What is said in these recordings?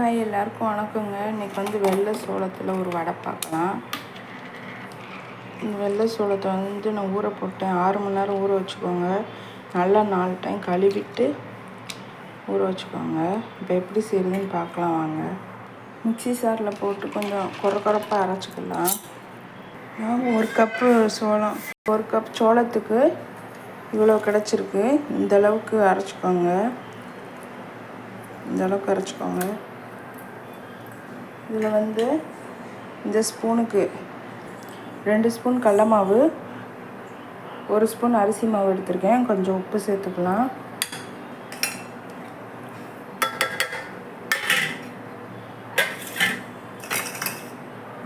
Hi எல்லாருக்கும் வணக்கங்க. இன்றைக்கி வந்து வெள்ளை சோளத்தில் ஒரு வடை பார்க்கலாம் இந்த வெள்ளை சோளத்தை வந்து நான் ஊற போட்டேன். ஆறு மணி நேரம் ஊற வச்சுக்கோங்க. நல்லா நாலு டைம் கழுவிட்டு ஊற வச்சுக்கோங்க. இப்போ எப்படி செய்யுதுன்னு பார்க்கலாம் வாங்க. மிக்சி சாரில் போட்டு கொஞ்சம் குறை குறைப்பாக அரைச்சிக்கலாம். நான் ஒரு கப்பு சோளம். ஒரு கப் சோளத்துக்கு இவ்வளோ கிடச்சிருக்கு. இந்தளவுக்கு அரைச்சிக்கோங்க. இந்தளவுக்கு அரைச்சிக்கோங்க. இதில் வந்து இந்த ஸ்பூனுக்கு ரெண்டு ஸ்பூன் கடல மாவு ஒரு ஸ்பூன் அரிசி மாவு எடுத்திருக்கேன். கொஞ்சம் உப்பு சேர்த்துக்கலாம்.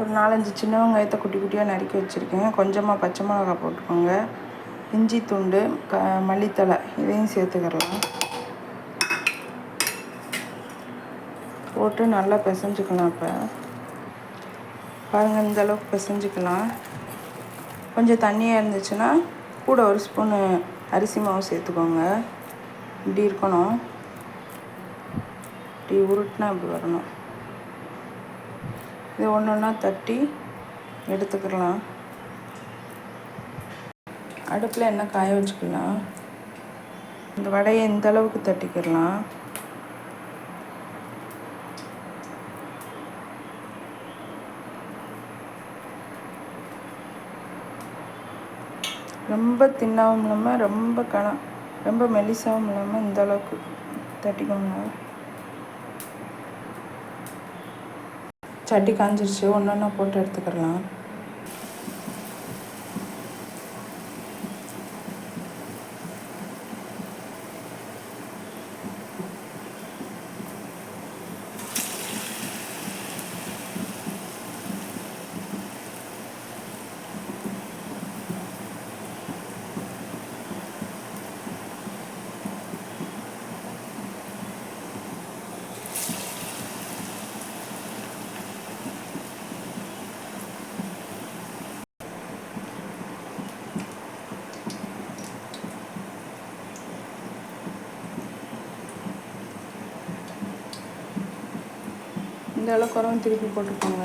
ஒரு நாலஞ்சு சின்ன வெங்காயத்தை குட்டி குட்டியாக நறுக்கி வச்சுருக்கேன். கொஞ்சமாக பச்சை மிளகா போட்டுக்கோங்க. இஞ்சி துண்டு க மல்லித்தலை இதையும் சேர்த்துக்கிறலாம் போட்டு நல்லா பிசைஞ்சுக்கலாம் இப்போ பாருங்கள் இந்த அளவுக்கு பிசைஞ்சுக்கலாம். கொஞ்சம் தண்ணியாக இருந்துச்சுன்னா கூட ஒரு ஸ்பூனு அரிசி மாவு சேர்த்துக்கோங்க. இப்படி இருக்கணும். இப்படி உருட்டினா இப்படி வரணும். இது ஒன்று ஒன்றா தட்டி எடுத்துக்கலாம். அடுப்பில் என்ன காய வச்சுக்கலாம்? இந்த வடையை இந்த அளவுக்கு தட்டிக்கிடலாம். ரொம்ப தின்னாகவும் இல்லாமல் ரொம்ப கணம் ரொம்ப மெலிசாகவும் இல்லாமல் இந்த அளவுக்கு தட்டிக்கோங்க. சட்டி காஞ்சிருச்சு ஒன்று ஒன்றா போட்டு எடுத்துக்கலாம் இந்த அளவுக்கு வரவும் திருப்பி போட்டுக்கோங்க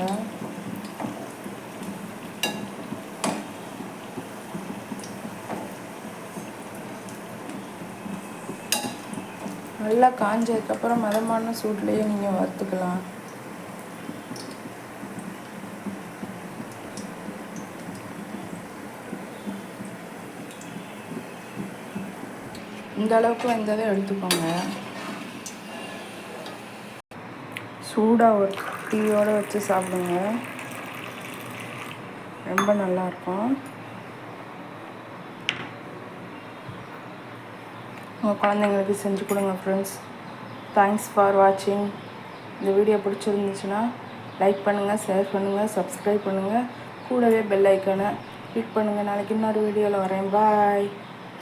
நல்லா காஞ்சதுக்கப்புறம் மதமான சூட்லேயே நீங்கள் வறுத்துக்கலாம். இந்த அளவுக்கு வந்ததை எடுத்துக்கோங்க. சூடாக ஒரு டீயோடு வச்சு சாப்பிடுங்க. ரொம்ப நல்லாயிருக்கும் உங்கள் குழந்தைங்களுக்கு செஞ்சு கொடுங்க ஃப்ரெண்ட்ஸ் தேங்க்ஸ் ஃபார் வாட்சிங் இந்த வீடியோ பிடிச்சிருந்துச்சுன்னா லைக் பண்ணுங்கள் ஷேர் பண்ணுங்கள் சப்ஸ்கிரைப் பண்ணுங்கள் கூடவே பெல் ஐக்கானை கிளிக் பண்ணுங்கள் நாளைக்கு இன்னொரு வீடியோவில் வரேன். பாய்